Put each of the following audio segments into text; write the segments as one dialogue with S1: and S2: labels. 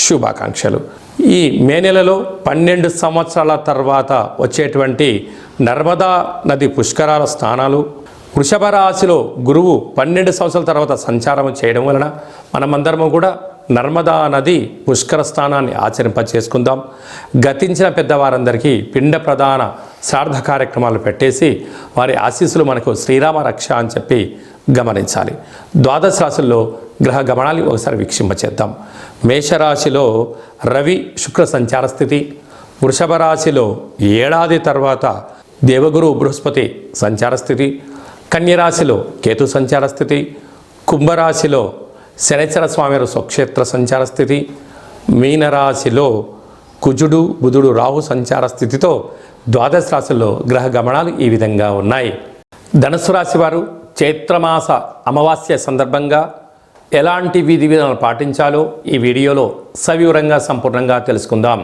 S1: శుభాకాంక్షలు. ఈ మే నెలలో పన్నెండు సంవత్సరాల తర్వాత వచ్చేటువంటి నర్మదా నది పుష్కరాల స్నానాలు వృషభ రాశిలో గురువు పన్నెండు సంవత్సరాల తర్వాత సంచారం చేయడం వలన మనమందరము కూడా నర్మదా నది పుష్కర స్నానాన్ని ఆచరింప చేసుకుందాం గతించిన పెద్దవారందరికీ పిండ ప్రధాన శ్రార్థ కార్యక్రమాలు పెట్టేసి వారి ఆశీస్సులు మనకు శ్రీరామ రక్ష అని చెప్పి గమనించాలి. ద్వాదశ రాశుల్లో గ్రహ గమనాలు ఒకసారి వీక్షింపచేద్దాం. మేషరాశిలో రవి శుక్ర సంచార స్థితి వృషభ రాశిలో ఏడాది తర్వాత దేవగురు బృహస్పతి సంచార స్థితి కన్యరాశిలో కేతు సంచార స్థితి కుంభరాశిలో శనిచర స్వామి స్వక్షేత్ర సంచార స్థితి మీనరాశిలో కుజుడు బుధుడు రాహు సంచార స్థితితో ద్వాదశ రాశుల్లో గ్రహ గమనాలు ఈ విధంగా ఉన్నాయి. ధనుసు రాశి వారు చైత్రమాస అమావాస్య సందర్భంగా ఎలాంటి విధి విధానాలు పాటించాలో ఈ వీడియోలో సవివరంగా సంపూర్ణంగా తెలుసుకుందాం.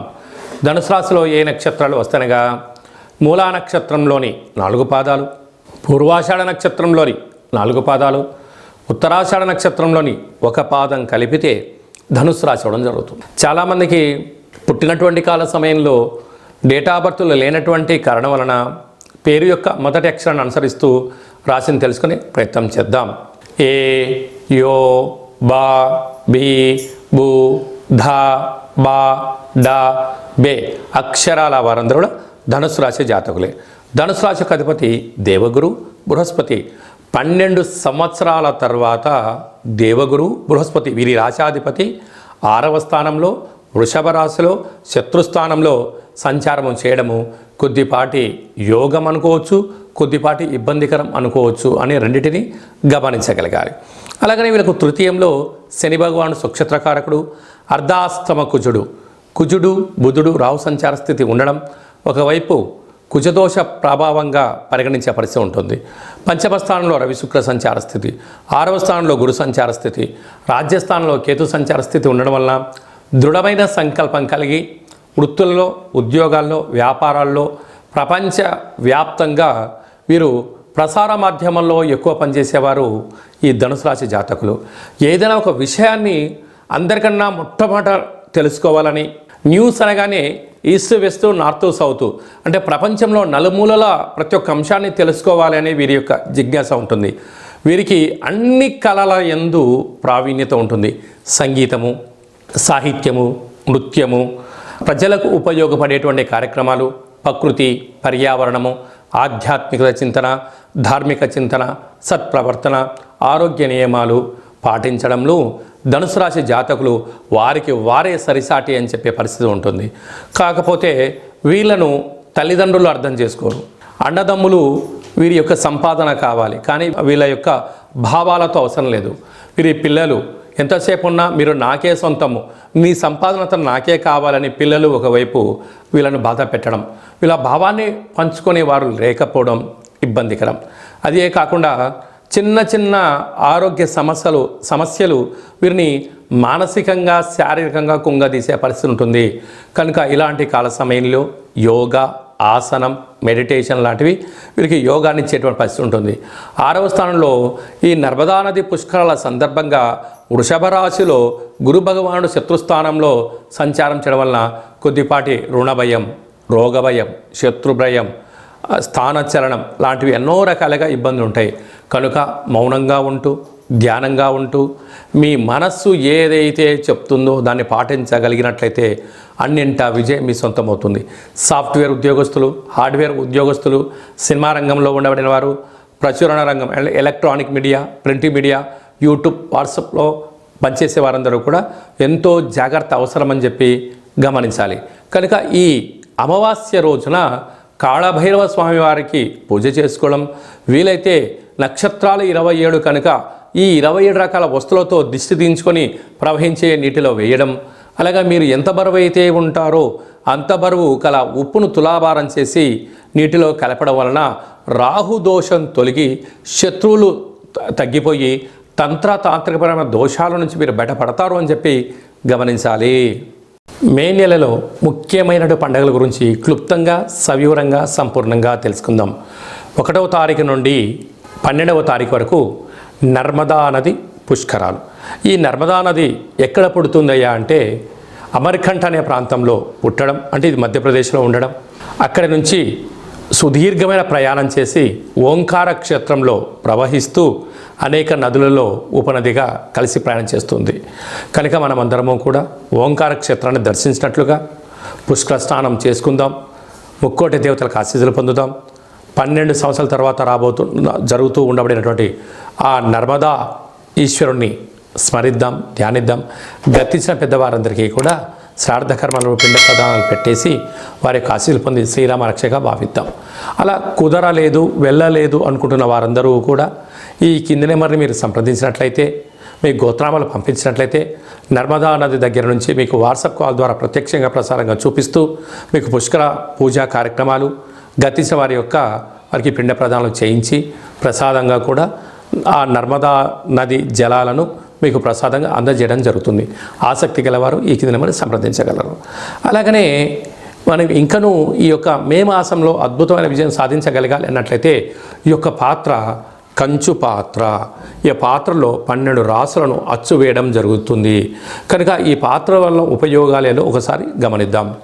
S1: ధనుసు రాశిలో ఏ నక్షత్రాలు వస్తనగా మూలా నక్షత్రంలోని నాలుగు పాదాలు పూర్వాషాఢ నక్షత్రంలోని నాలుగు పాదాలు ఉత్తరాషాఢ నక్షత్రంలోని ఒక పాదం కలిపితే ధనుసు రాశి అవడం జరుగుతుంది. చాలామందికి పుట్టినటువంటి కాల సమయంలో డేటా బర్త్లు లేనటువంటి కారణం వలన పేరు యొక్క మొదటి అక్షరాన్ని అనుసరిస్తూ రాశిని తెలుసుకునే ప్రయత్నం చేద్దాం. ఏ యో బా బి బు ధ బా డ బే అక్షరాల వారందరూ కూడా ధనుసు రాశి జాతకులే. ధనుసు రాశి అధిపతి దేవగురు బృహస్పతి. పన్నెండు సంవత్సరాల తర్వాత దేవగురు బృహస్పతి వీరి రాశాధిపతి. ఆరవ స్థానంలో వృషభ రాశిలో శత్రుస్థానంలో సంచారము చేయడము కొద్దిపాటి యోగం అనుకోవచ్చు కొద్దిపాటి ఇబ్బందికరం అనుకోవచ్చు అని రెండింటిని గమనించగలగాలి. అలాగనే వీళ్ళకు తృతీయంలో శని భగవాను సుక్షత్రకారకుడు అర్ధాస్తమ కుజుడు. కుజుడు బుధుడు రాహు సంచార స్థితి ఉండడం ఒకవైపు కుజదోష ప్రభావంగా పరిగణించే పరిస్థితి ఉంటుంది. పంచమ స్థానంలో రవి శుక్ర సంచార స్థితి ఆరవ స్థానంలో గురు సంచార స్థితి రాజ్యస్థానంలో కేతు సంచార స్థితి ఉండడం వలన దృఢమైన సంకల్పం కలిగి వృత్తులలో ఉద్యోగాల్లో వ్యాపారాల్లో ప్రపంచ వ్యాప్తంగా వీరు ప్రసార మాధ్యమంలో ఎక్కువ పనిచేసేవారు ఈ ధనుసు రాశి జాతకులు. ఏదైనా ఒక విషయాన్ని అందరికన్నా మొట్టమొదట తెలుసుకోవాలని న్యూస్ అనగానే ఈస్ట్ వెస్ట్ నార్త్ సౌత్ అంటే ప్రపంచంలో నలుమూలల ప్రతి ఒక్క అంశాన్ని తెలుసుకోవాలి అనే వీరి యొక్క జిజ్ఞాస ఉంటుంది. వీరికి అన్ని కళల ఎందు ప్రావీణ్యత ఉంటుంది. సంగీతము సాహిత్యము నృత్యము ప్రజలకు ఉపయోగపడేటువంటి కార్యక్రమాలు ప్రకృతి పర్యావరణము ఆధ్యాత్మిక చింతన ధార్మిక చింతన సత్ప్రవర్తన ఆరోగ్య నియమాలు పాటించడంలో ధనుసు రాశి జాతకులు వారికి వారే సరిసాటి అని చెప్పే పరిస్థితి ఉంటుంది. కాకపోతే వీళ్ళను తల్లిదండ్రులు అర్థం చేసుకోరు. అన్నదమ్ములు వీరి యొక్క సంపాదన కావాలి. కానీ వీళ్ళ యొక్క భావాలతో అవసరం లేదు. వీరి పిల్లలు ఎంతసేపు ఉన్నా మీరు నాకే సొంతము. మీ సంపాదనత నాకే కావాలని పిల్లలు ఒకవైపు వీళ్ళను బాధ పెట్టడం. వీళ్ళ భావాన్ని పంచుకునే వారు లేకపోవడం ఇబ్బందికరం. అదే కాకుండా చిన్న చిన్న ఆరోగ్య సమస్యలు సమస్యలు వీరిని మానసికంగా శారీరకంగా కుంగదీసే పరిస్థితి ఉంటుంది. కనుక ఇలాంటి కాల సమయంలో యోగా ఆసనం మెడిటేషన్ లాంటివి వీరికి యోగాన్ని ఇచ్చేటువంటి పరిస్థితి ఉంటుంది. ఆరవ స్థానంలో ఈ నర్మదా నది పుష్కరాల సందర్భంగా వృషభ రాశిలో గురు భగవానుడు శత్రుస్థానంలో సంచారం చేయడం వలన కొద్దిపాటి రుణభయం రోగభయం శత్రుభయం స్థానచలనం లాంటివి ఎన్నో రకాలుగా ఇబ్బందులు ఉంటాయి. కనుక మౌనంగా ఉంటూ ధ్యానంగా ఉంటూ మీ మనస్సు ఏదైతే చెప్తుందో దాన్ని పాటించగలిగినట్లయితే అన్నింటా విజయం మీ సొంతమవుతుంది. సాఫ్ట్వేర్ ఉద్యోగస్తులు హార్డ్వేర్ ఉద్యోగస్తులు సినిమా రంగంలో ఉండబడిన వారు ప్రచురణ రంగం ఎల- electronic media print media YouTube వాట్సాప్లో పనిచేసే వారందరూ కూడా ఎంతో జాగ్రత్త అవసరమని చెప్పి గమనించాలి. కనుక ఈ అమావాస్య రోజున కాళభైరవ స్వామి వారికి పూజ చేసుకోవడం వీలైతే నక్షత్రాలు ఇరవై ఏడు కనుక ఈ ఇరవై ఏడు రకాల వస్తువులతో దిష్టి దించుకొని ప్రవహించే నీటిలో వేయడం. అలాగా మీరు ఎంత బరువు అయితే ఉంటారో అంత బరువు కల ఉప్పును తులాభారం చేసి నీటిలో కలపడం వలన రాహు దోషం తొలగి శత్రువులు త- తగ్గిపోయి తంత్ర తాంత్రికపరమైన దోషాల నుంచి మీరు బయటపడతారు అని చెప్పి గమనించాలి. మే నెలలో ముఖ్యమైన పండుగల గురించి క్లుప్తంగా సవివరంగా సంపూర్ణంగా తెలుసుకుందాం. ఒకటవ తారీఖు నుండి పన్నెండవ తారీఖు వరకు నర్మదా నది పుష్కరాలు. ఈ నర్మదా నది ఎక్కడ పుడుతుందయ్యా అంటే అమర్కంఠ అనే ప్రాంతంలో పుట్టడం అంటే ఇది మధ్యప్రదేశ్లో ఉండడం. అక్కడి నుంచి సుదీర్ఘమైన ప్రయాణం చేసి ఓంకార క్షేత్రంలో ప్రవహిస్తూ అనేక నదులలో ఉపనదిగా కలిసి ప్రయాణం చేస్తుంది. కనుక మనమందరము కూడా ఓంకార క్షేత్రాన్ని దర్శించినట్లుగా పుష్కర స్నానం చేసుకుందాం ముక్కోటి దేవతలకు ఆశీస్సులు పొందుదాం. పన్నెండు సంవత్సరాల తర్వాత రాబోతు జరుగుతూ ఉండబడినటువంటి ఆ నర్మదా ఈశ్వరుణ్ణి స్మరిద్దాం ధ్యానిద్దాం. గతించిన పెద్దవారందరికీ కూడా శ్రాద్ధ కర్మలు పిండ ప్రదానాలు పెట్టేసి వారి యొక్క ఆశీలు పొంది శ్రీరామ రక్షగా భావిద్దాం. అలా కుదరలేదు వెళ్ళలేదు అనుకుంటున్న వారందరూ కూడా ఈ కింది నెంబర్ని మీరు సంప్రదించినట్లయితే మీ గోత్రామాలు పంపించినట్లయితే నర్మదా నది దగ్గర నుంచి మీకు వాట్సాప్ కాల్ ద్వారా ప్రత్యక్షంగా ప్రసారంగా చూపిస్తూ మీకు పుష్కర పూజా కార్యక్రమాలు గతించిన వారి యొక్క వారికి పిండ ప్రదానాలు చేయించి ప్రసాదంగా కూడా ఆ నర్మదా నది జలాలను మీకు ప్రసాదంగా అందజేయడం జరుగుతుంది. ఆసక్తి గలవారు ఈ కింద నెంబర్ని సంప్రదించగలరు. అలాగనే మనం ఇంకనూ ఈ యొక్క మే మాసంలో అద్భుతమైన విజయం సాధించగలగాలి అన్నట్లయితే ఈ యొక్క పాత్ర కంచు పాత్ర ఈ పాత్రలో పన్నెండు రాసులను అచ్చు వేయడం జరుగుతుంది. కనుక ఈ పాత్ర వల్ల ఉపయోగాలేదో ఒకసారి గమనిద్దాం.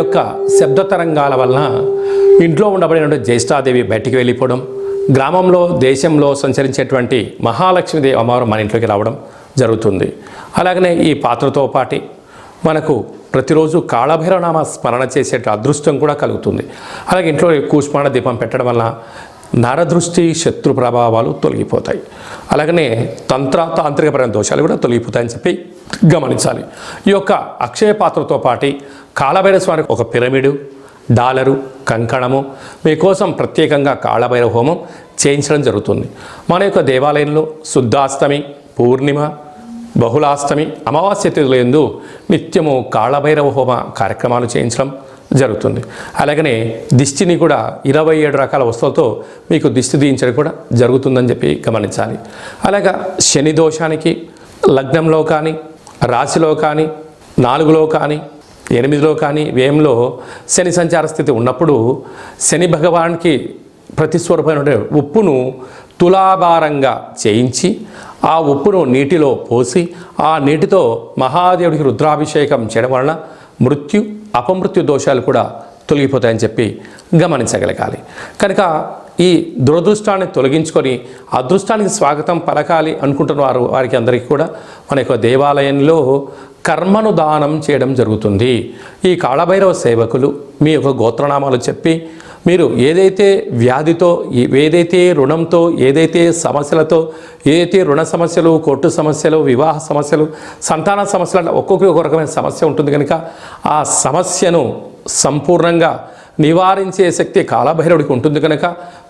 S1: యొక్క శబ్ద తరంగాల వలన ఇంట్లో ఉండబడినటువంటి జ్యేష్ఠాదేవి బయటికి వెళ్ళిపోవడం గ్రామంలో దేశంలో సంచరించేటువంటి మహాలక్ష్మీదేవి అమ్మవారు మన ఇంట్లోకి రావడం జరుగుతుంది. అలాగనే ఈ పాత్రతో పాటి మనకు ప్రతిరోజు కాళభైరవనామ స్మరణ చేసే అదృష్టం కూడా కలుగుతుంది. అలాగే ఇంట్లో కూష్మాణ దీపం పెట్టడం వల్ల నరదృష్టి శత్రు ప్రభావాలు తొలగిపోతాయి. అలాగనే తంత్ర తాంత్రికపరమైన దోషాలు కూడా తొలగిపోతాయని చెప్పి గమనించాలి. ఈ యొక్క అక్షయ పాత్రతో పాటి కాళభైరవ స్వామికి ఒక పిరమిడు డాలరు కంకణము మీకోసం ప్రత్యేకంగా కాళభైరవ హోమం చేయించడం జరుగుతుంది. మన యొక్క దేవాలయంలో శుద్ధాష్టమి పూర్ణిమ బహుళాష్టమి అమావాస్య తిథులందు నిత్యము కాళభైరవ హోమ కార్యక్రమాలు చేయించడం జరుగుతుంది. అలాగనే దిష్టిని కూడా ఇరవై ఏడు రకాల వస్తువులతో మీకు దిష్టి దీయించడం కూడా జరుగుతుందని చెప్పి గమనించాలి. అలాగా శని దోషానికి లగ్నంలో కానీ రాశిలో కానీ నాలుగులో కానీ ఎనిమిదిలో కానీ వ్యయంలో శని సంచార స్థితి ఉన్నప్పుడు శని భగవానికి ప్రతిస్వరూపమైన ఉప్పును తులాభారంగా చేయించి ఆ ఉప్పును నీటిలో పోసి ఆ నీటితో మహాదేవుడికి రుద్రాభిషేకం చేయడం వలన మృత్యు అపమృత్యు దోషాలు కూడా తొలగిపోతాయని చెప్పి గమనించగలగాలి. కనుక ఈ దురదృష్టాన్ని తొలగించుకొని అదృష్టానికి స్వాగతం పలకాలి అనుకుంటున్న వారు వారికి అందరికీ కూడా మన యొక్క దేవాలయంలో కర్మను దానం చేయడం జరుగుతుంది. ఈ కాళభైరవ సేవకులు మీ యొక్క గోత్రనామాలు చెప్పి మీరు ఏదైతే వ్యాధితో ఏదైతే రుణంతో ఏదైతే సమస్యలతో ఏదైతే రుణ సమస్యలు కోర్టు సమస్యలు వివాహ సమస్యలు సంతాన సమస్యలు అట్లా ఒక్కొక్క ఒక రకమైన సమస్య ఉంటుంది కనుక ఆ సమస్యను సంపూర్ణంగా నివారించే శక్తి కాలభైరవుడికి ఉంటుంది కనుక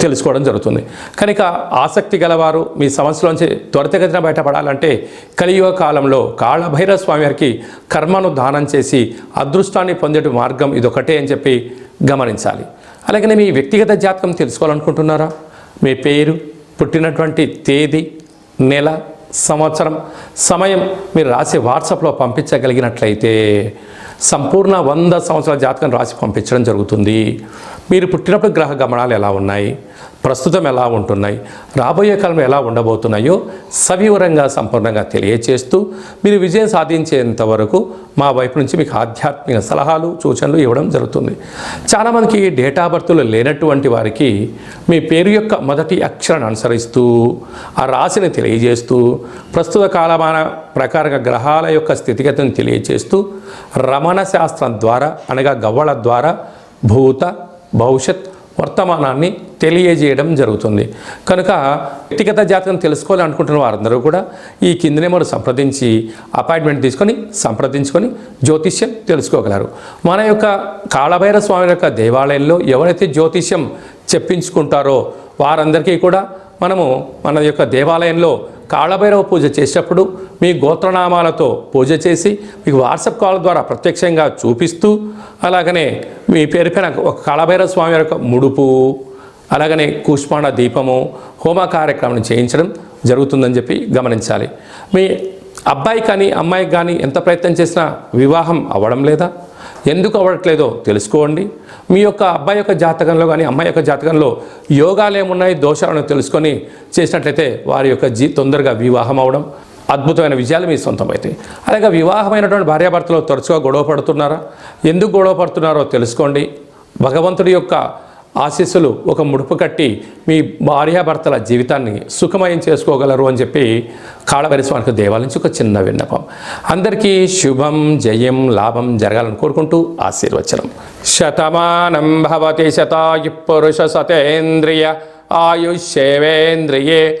S1: తెలుసుకోవడం జరుగుతుంది. కనుక ఆసక్తి గలవారు మీ సమస్యలోంచి త్వరితగతిన బయటపడాలంటే కలియుగ కాలంలో కాళభైరవ స్వామి వారికి కర్మను దానం చేసి అదృష్టాన్ని పొందే మార్గం ఇదొకటే అని చెప్పి గమనించాలి. అలాగనే మీ వ్యక్తిగత జాతకం తెలుసుకోవాలనుకుంటున్నారా? మీ పేరు పుట్టినటువంటి తేదీ నెల సంవత్సరం సమయం మీరు రాసి వాట్సాప్లో పంపించగలిగినట్లయితే సంపూర్ణ వంద సంవత్సరాల జాతకం రాసి పంపించడం జరుగుతుంది. మీరు పుట్టినప్పుడు గ్రహ గమనాలు ఎలా ఉన్నాయి? ప్రస్తుతం ఎలా ఉంటున్నాయి? రాబోయే కాలం ఎలా ఉండబోతున్నాయో సవివరంగా సంపూర్ణంగా తెలియచేస్తూ మీరు విజయం సాధించేంత వరకు మా వైపు నుంచి మీకు ఆధ్యాత్మిక సలహాలు సూచనలు ఇవ్వడం జరుగుతుంది. చాలామందికి డేటా బర్త్లు లేనటువంటి వారికి మీ పేరు యొక్క మొదటి అక్షరాన్ని అనుసరిస్తూ ఆ రాశిని తెలియజేస్తూ ప్రస్తుత కాలమాన ప్రకారంగా గ్రహాల యొక్క స్థితిగతిని తెలియజేస్తూ రమణ శాస్త్రం ద్వారా అనగా గవ్వల ద్వారా భూత భవిష్యత్ వర్తమానాన్ని తెలియజేయడం జరుగుతుంది. కనుక వ్యక్తిగత జాతకం తెలుసుకోవాలి అనుకుంటున్న వారందరూ కూడా ఈ కింది నెంబర్ సంప్రదించి అపాయింట్మెంట్ తీసుకొని సంప్రదించుకొని జ్యోతిష్యం తెలుసుకోగలరు. మన యొక్క కాళభైర స్వామి యొక్క దేవాలయంలో ఎవరైతే జ్యోతిష్యం చెప్పించుకుంటారో వారందరికీ కూడా మనము మన యొక్క దేవాలయంలో కాళభైరవ పూజ చేసేటప్పుడు మీ గోత్రనామాలతో పూజ చేసి మీకు వాట్సాప్ కాల్ ద్వారా ప్రత్యక్షంగా చూపిస్తూ అలాగనే మీ పేరు పైన ఒక కాళభైరవ స్వామి యొక్క ముడుపు అలాగనే కూష్మాండ దీపము హోమ కార్యక్రమం చేయించడం జరుగుతుందని చెప్పి గమనించాలి. మీ అబ్బాయి కానీ అమ్మాయికి కానీ ఎంత ప్రయత్నం చేసినా వివాహం అవ్వడం లేదా? ఎందుకు అవ్వట్లేదో తెలుసుకోండి. మీ యొక్క అబ్బాయి యొక్క జాతకంలో కానీ అమ్మాయి యొక్క జాతకంలో యోగాలు ఏమున్నాయి దోషాలను తెలుసుకొని చేసినట్లయితే వారి యొక్క జీ తొందరగా వివాహం అవడం అద్భుతమైన విజయాలు మీ సొంతమవుతాయి అలాగే వివాహమైనటువంటి భార్యాభర్తలు తరచుగా గొడవ పడుతున్నారా? ఎందుకు గొడవ పడుతున్నారో తెలుసుకోండి. భగవంతుడి యొక్క ఆశీస్సులు ఒక ముడుపు కట్టి మీ భార్యాభర్తల జీవితాన్ని సుఖమయం చేసుకోగలరు అని చెప్పి కాళవరి స్వామికి దేవాలయం నుంచి ఒక చిన్న విన్నపం. అందరికీ శుభం జయం లాభం జరగాలని కోరుకుంటూ ఆశీర్వచనం. శతమానం భవతి శతాయు పురుష సతేంద్రియ ఆయుష్యేవేంద్రియే